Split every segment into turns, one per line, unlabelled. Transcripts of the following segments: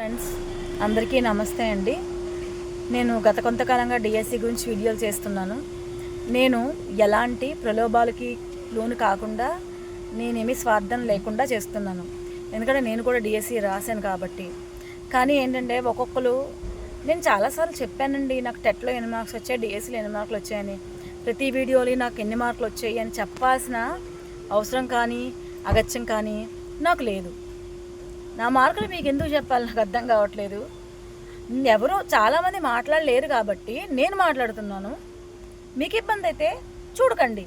Friends అందరికీ నమస్తే అండి. నేను గత కొంతకాలంగా డిఎస్సి గురించి వీడియోలు చేస్తున్నాను. నేను ఎలాంటి ప్రలోభాలకి లోను కాకుండా నేనేమి స్వార్థం లేకుండా చేస్తున్నాను. ఎందుకంటే నేను కూడా డిఎస్సి రాశాను కాబట్టి. కానీ ఏంటంటే ఒక్కొక్కరు నేను చాలాసార్లు చెప్పానండి నాకు టెట్లో ఎన్ని మార్క్స్ వచ్చాయి డిఎస్సిలో ఎన్ని మార్కులు వచ్చాయని. ప్రతి వీడియోలో నాకు ఎన్ని మార్కులు వచ్చాయి అని చెప్పాల్సిన అవసరం కానీ అగత్యం కానీ నాకు లేదు. నా మార్కులు మీకు ఎందుకు చెప్పాలి? నాకు అర్థం కావట్లేదు. ఎవరు చాలామంది మాట్లాడలేరు కాబట్టి నేను మాట్లాడుతున్నాను. మీకు ఇబ్బంది అయితే చూడకండి.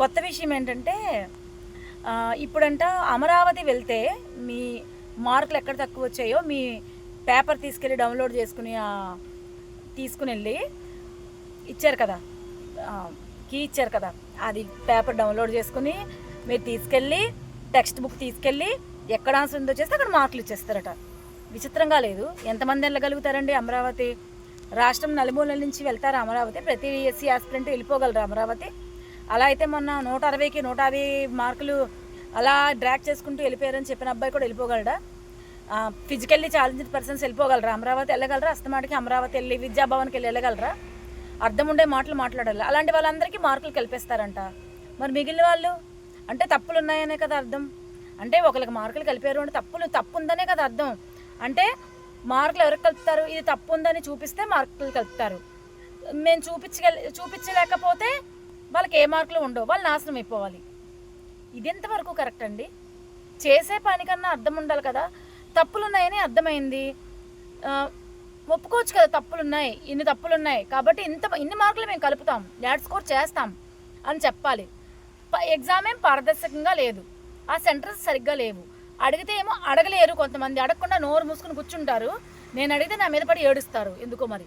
కొత్త విషయం ఏంటంటే ఇప్పుడంట అమరావతి వెళ్తే మీ మార్కులు ఎక్కడ తక్కువ వచ్చాయో మీ పేపర్ తీసుకెళ్ళి డౌన్లోడ్ చేసుకుని తీసుకుని వెళ్ళి ఇచ్చారు కదా. కీ ఇచ్చారు కదా. అది పేపర్ డౌన్లోడ్ చేసుకుని మీరు తీసుకెళ్ళి టెక్స్ట్ బుక్ తీసుకెళ్ళి ఎక్కడ ఆన్సర్ ఉందో చేస్తే అక్కడ మార్కులు ఇచ్చేస్తారట. విచిత్రంగా లేదు. ఎంతమంది వెళ్ళగలుగుతారండి అమరావతి? రాష్ట్రం నలుమూలల నుంచి వెళ్తారు అమరావతి. ప్రతి ఎస్సీ ఆస్పిరెంట్ వెళ్ళిపోగలరు అమరావతి. అలా అయితే మొన్న నూట అరవైకి నూట యాభై మార్కులు అలా డ్రాక్ చేసుకుంటూ వెళ్ళిపోయారని చెప్పిన అబ్బాయి కూడా వెళ్ళిపోగలడా? ఫిజికల్లీ ఛాలెంజ్డ్ పర్సన్స్ వెళ్ళిపోగలరా? అమరావతి వెళ్ళగలరా? అస్తమాటికి అమరావతి వెళ్ళి విద్యాభవన్కి వెళ్ళి వెళ్ళగలరా? అర్థం ఉండే మాటలు మాట్లాడాలి. అలాంటి వాళ్ళందరికీ మార్కులు కలిపేస్తారంట. మరి మిగిలిన వాళ్ళు? అంటే తప్పులు ఉన్నాయనే కదా అర్థం. అంటే ఒకరికి మార్కులు కలిపారు అంటే తప్పులు తప్పు ఉందనే కదా అర్థం. అంటే మార్కులు ఎవరికి కలుపుతారు? ఇది తప్పు ఉందని చూపిస్తే మార్కులు కలుపుతారు. మేము చూపించగల చూపించలేకపోతే వాళ్ళకి ఏ మార్కులు ఉండవు. వాళ్ళు నాశనం అయిపోవాలి. ఇది ఎంతవరకు కరెక్ట్ అండి? చేసే పనికన్నా అర్థం ఉండాలి కదా. తప్పులు ఉన్నాయని అర్థమైంది ఒప్పుకోవచ్చు కదా తప్పులు ఉన్నాయి ఇన్ని తప్పులు ఉన్నాయి కాబట్టి ఇంత ఇన్ని మార్కులు మేము కలుపుతాం. యాడ్ స్కోర్ చేస్తాం అని చెప్పాలి. ఎగ్జామ్ ఏం పారదర్శకంగా లేదు. ఆ సెంటర్స్ సరిగ్గా లేవు. అడిగితే ఏమో అడగలేరు కొంతమంది. అడగకుండా నోరు మూసుకుని కూర్చుంటారు. నేను అడిగితే నా మీద పడి ఏడుస్తారు. ఎందుకో మరి?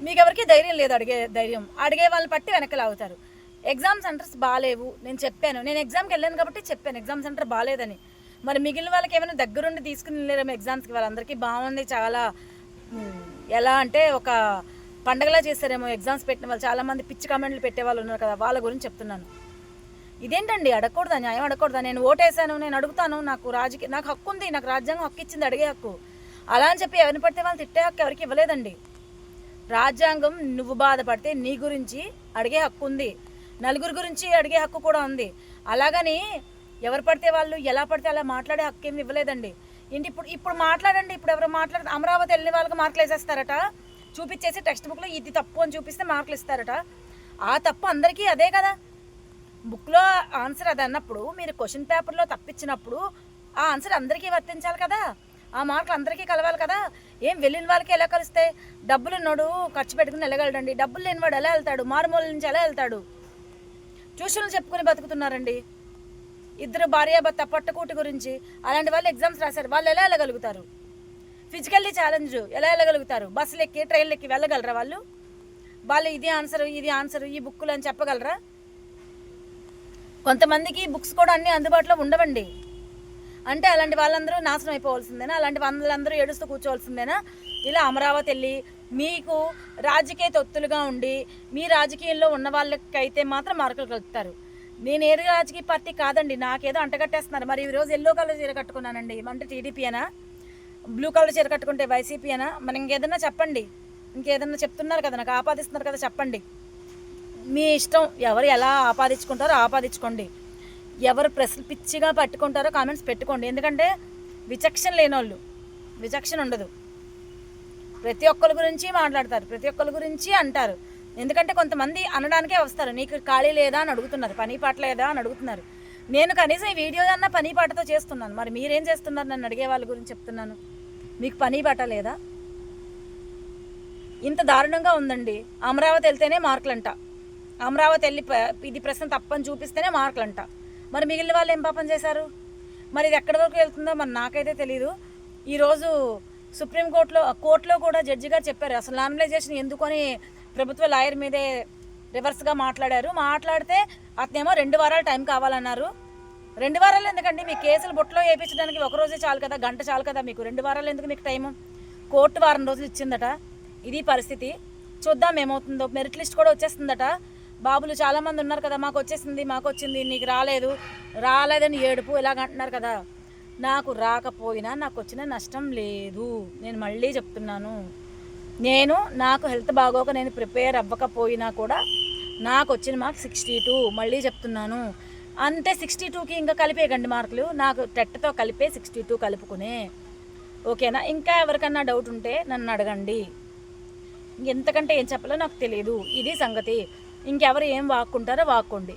మీకెవరికి ధైర్యం లేదు అడిగే ధైర్యం. అడిగే వాళ్ళని పట్టి వెనక్కి లాగుతారు ఎగ్జామ్ సెంటర్స్ బాగాలేవు నేను చెప్పాను. నేను ఎగ్జామ్కి వెళ్ళాను కాబట్టి చెప్పాను. ఎగ్జామ్ సెంటర్ బాగాలేదని మరి మిగిలిన వాళ్ళకి ఏమైనా దగ్గరుండి తీసుకుని వెళ్ళారేమో ఎగ్జామ్స్కి? వాళ్ళందరికీ బాగుంది. చాలా ఎలా అంటే ఒక పండగలా చేస్తారేమో ఎగ్జామ్స్ పెట్టిన వాళ్ళు. చాలామంది పిచ్చి కామెంట్లు పెట్టే వాళ్ళు ఉన్నారు కదా. వాళ్ళ గురించి చెప్తున్నాను. ఇదేంటండి? అడగకూడదా? న్యాయం అడగకూడదా? నేను ఓటేసాను నేను అడుగుతాను నాకు రాజకీయ నాకు హక్కు ఉంది నాకు రాజ్యాంగం హక్కు ఇచ్చింది అడిగే హక్కు. అలా అని చెప్పి ఎవరిని పడితే వాళ్ళు తిట్టే హక్కు ఎవరికి ఇవ్వలేదండి. రాజ్యాంగం నువ్వు బాధపడితే నీ గురించి అడిగే హక్కు ఉంది నలుగురు గురించి అడిగే హక్కు కూడా ఉంది. అలాగని ఎవరు పడితే వాళ్ళు ఎలా పడితే అలా మాట్లాడే హక్కు ఏమి ఇవ్వలేదండి. ఏంటి ఇప్పుడు ఇప్పుడు మాట్లాడండి. ఇప్పుడు ఎవరు మాట్లాడితే అమరావతి వెళ్ళిన వాళ్ళకి మార్కులు వేసేస్తారట. చూపించేసి టెక్స్ట్ బుక్లో ఇది తప్పు అని చూపిస్తే మార్కులు ఇస్తారట. ఆ తప్పు అందరికీ అదే కదా. బుక్లో ఆన్సర్ అది అన్నప్పుడు మీరు క్వశ్చన్ పేపర్లో తప్పించినప్పుడు ఆ ఆన్సర్ అందరికీ వర్తించాలి కదా? ఆ మార్కులు అందరికీ కలవాలి కదా? ఏం వెళ్ళిన వాళ్ళకి ఎలా కలుస్తాయి డబ్బులు ఉన్నోడు ఖర్చు పెట్టుకుని వెళ్ళగలడండి డబ్బులు లేనివాడు ఎలా వెళ్తాడు? మారుమూల నుంచి ఎలా వెళ్తాడు? ట్యూషన్లు చెప్పుకుని బతుకుతున్నారండి. ఇద్దరు భార్యాభర్త పట్టకూటి గురించి అలాంటి వాళ్ళు ఎగ్జామ్స్ రాశారు. వాళ్ళు ఎలా వెళ్ళగలుగుతారు? ఫిజికల్లీ ఛాలెంజ్ ఎలా వెళ్ళగలుగుతారు? బస్సులు ఎక్కి ట్రైన్లు ఎక్కి వెళ్ళగలరా వాళ్ళు? వాళ్ళు ఇది ఆన్సర్ ఇది ఆన్సర్ ఈ బుక్కులు అని చెప్పగలరా? కొంతమందికి బుక్స్ కూడా అన్నీ అందుబాటులో ఉండవండి. అంటే అలాంటి వాళ్ళందరూ నాశనం అయిపోవాల్సిందేనా? అలాంటి వాళ్ళందరూ ఏడుస్తూ కూర్చోవాల్సిందేనా? ఇలా అమరావతి వెళ్ళి మీకు రాజకీయ తొత్తులుగా ఉండి మీ రాజకీయంలో ఉన్న వాళ్ళకైతే మాత్రం మార్కులు కలుపుతారు. నేను ఏ రాజకీయ పార్టీ కాదండి నాకేదో అంటగట్టేస్తున్నారు. మరి ఈరోజు ఎల్లో కలర్ చీర కట్టుకున్నానండి. అంటే టీడీపీ బ్లూ కలర్ చీర కట్టుకుంటే వైసీపీ మనం ఇంకేదన్నా చెప్పండి. ఇంకేదన్నా చెప్తున్నారు కదా నాకు ఆపాదిస్తున్నారు కదా చెప్పండి. మీ ఇష్టం ఎవరు ఎలా ఆపాదించుకుంటారో ఆపాదించుకోండి. ఎవరు ప్రశ్న పిచ్చిగా పట్టుకుంటారో కామెంట్స్ పెట్టుకోండి. ఎందుకంటే విచక్షణ లేనోళ్ళు విచక్షణ ఉండదు. ప్రతి ఒక్కరి గురించి మాట్లాడతారు ప్రతి ఒక్కరి గురించి అంటారు. ఎందుకంటే కొంతమంది అనడానికే వస్తారు. నీకు ఖాళీ లేదా అని అడుగుతున్నారు పని పాట లేదా అని అడుగుతున్నారు. నేను కనీసం ఈ వీడియో అన్న పని పాటతో చేస్తున్నాను. మరి మీరేం చేస్తున్నారు? నన్ను అడిగే వాళ్ళ గురించి చెప్తున్నాను. మీకు పని పాట లేదా? ఇంత దారుణంగా ఉందండి. అమరావతి వెళ్తేనే మార్కులంట. అమరావతి వెళ్ళి ఇది ప్రశ్న తప్పని చూపిస్తేనే మార్కులంట. మరి మిగిలిన వాళ్ళు ఏం పాపం చేశారు? మరి ఇది ఎక్కడి వరకు వెళ్తుందో మరి నాకైతే తెలియదు ఈరోజు సుప్రీంకోర్టులో కోర్టులో కూడా జడ్జి గారు చెప్పారు అసలు నార్మలైజేషన్ ఎందుకని ప్రభుత్వ లాయర్ మీదే రివర్స్గా మాట్లాడారు. మాట్లాడితే అతనేమో రెండు వారాలు టైం కావాలన్నారు. రెండు వారాలు ఎందుకండి? మీ కేసులు బుట్టలో వేయించడానికి ఒక రోజే చాలు కదా గంట చాలు కదా మీకు. రెండు వారాలు ఎందుకు మీకు టైము? కోర్టు వారం రోజులు ఇచ్చిందట. ఇది పరిస్థితి. చూద్దాం ఏమవుతుందో. మెరిట్ లిస్ట్ కూడా వచ్చేస్తుందట. బాబులు చాలామంది ఉన్నారు కదా మాకు వచ్చేసింది మాకు వచ్చింది నీకు రాలేదు రాలేదని ఏడుపు ఇలాగ అంటున్నారు కదా. నాకు రాకపోయినా నాకు వచ్చిన నష్టం లేదు. నేను మళ్ళీ చెప్తున్నాను. నేను నాకు హెల్త్ బాగోక నేను ప్రిపేర్ అవ్వకపోయినా కూడా నాకు వచ్చిన మార్క్ సిక్స్టీ టూ. మళ్ళీ చెప్తున్నాను. అంతే సిక్స్టీ టూకి ఇంకా కలిపేయకండి మార్కులు. నాకు టెట్తో కలిపే సిక్స్టీ టూ కలుపుకునే. ఓకేనా? ఇంకా ఎవరికన్నా డౌట్ ఉంటే నన్ను అడగండి. ఇంకెంతకంటే ఏం చెప్పాలో నాకు తెలియదు ఇది సంగతి. ఇంకెవరు ఏం వాక్కుంటారో వాక్కోండి.